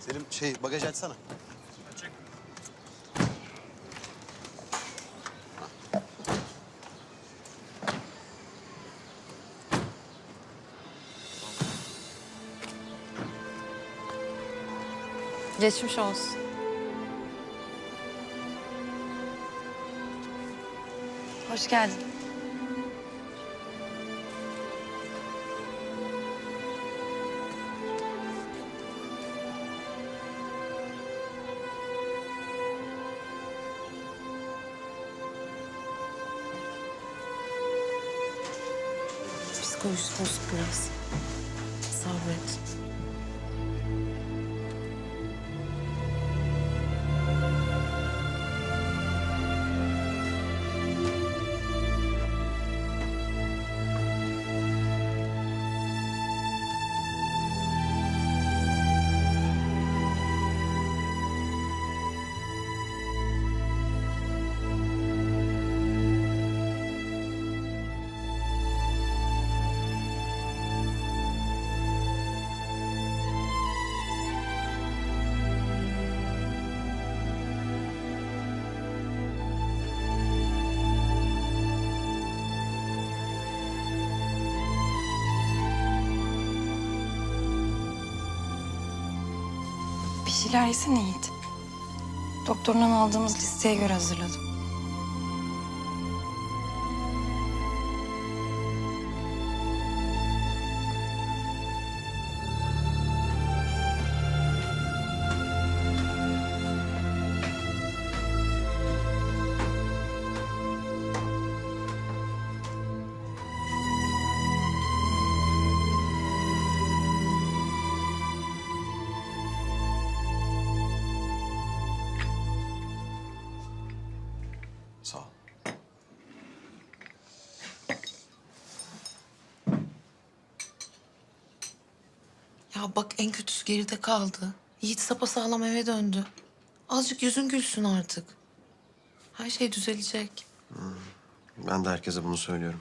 Selim şey bagaj açsana. Geçmiş olsun. Hoş geldin. Psikolojisi bozuk biraz. Sabret. Bir şeyler yesene Yiğit. Doktorundan aldığımız listeye göre hazırladım. Ya bak en kötüsü geride kaldı. Yiğit sapasağlam eve döndü. Azıcık yüzün gülsün artık. Her şey düzelecek. Ben de herkese bunu söylüyorum.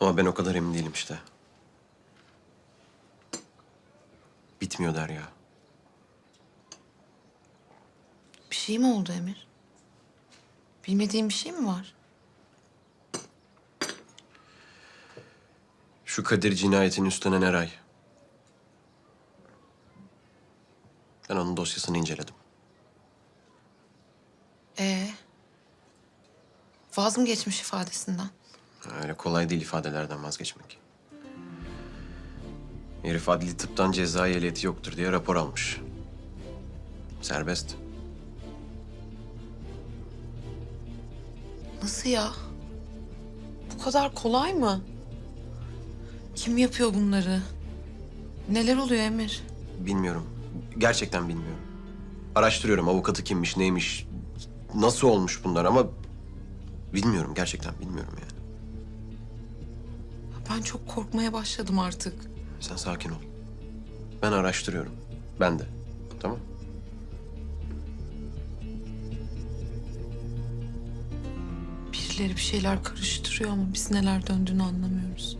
Ama ben o kadar emin değilim işte. Bitmiyor Derya. Bir şey mi oldu Emir? Bilmediğin bir şey mi var? Şu Kadir cinayetini üstlenen Eray. Ben onun dosyasını inceledim. Ee, vaz mı geçmiş ifadesinden? Öyle kolay değil ifadelerden vazgeçmek. Herif adli tıptan ceza ehliyeti yoktur diye rapor almış. Serbest. Nasıl ya? Bu kadar kolay mı? Kim yapıyor bunları? Neler oluyor Emir? Bilmiyorum. Gerçekten bilmiyorum. Araştırıyorum avukatı kimmiş, neymiş, nasıl olmuş bunlar ama bilmiyorum gerçekten bilmiyorum yani. Ben çok korkmaya başladım artık. Sen sakin ol. Ben araştırıyorum. Ben de. Tamam? Birileri bir şeyler karıştırıyor ama biz neler döndüğünü anlamıyoruz.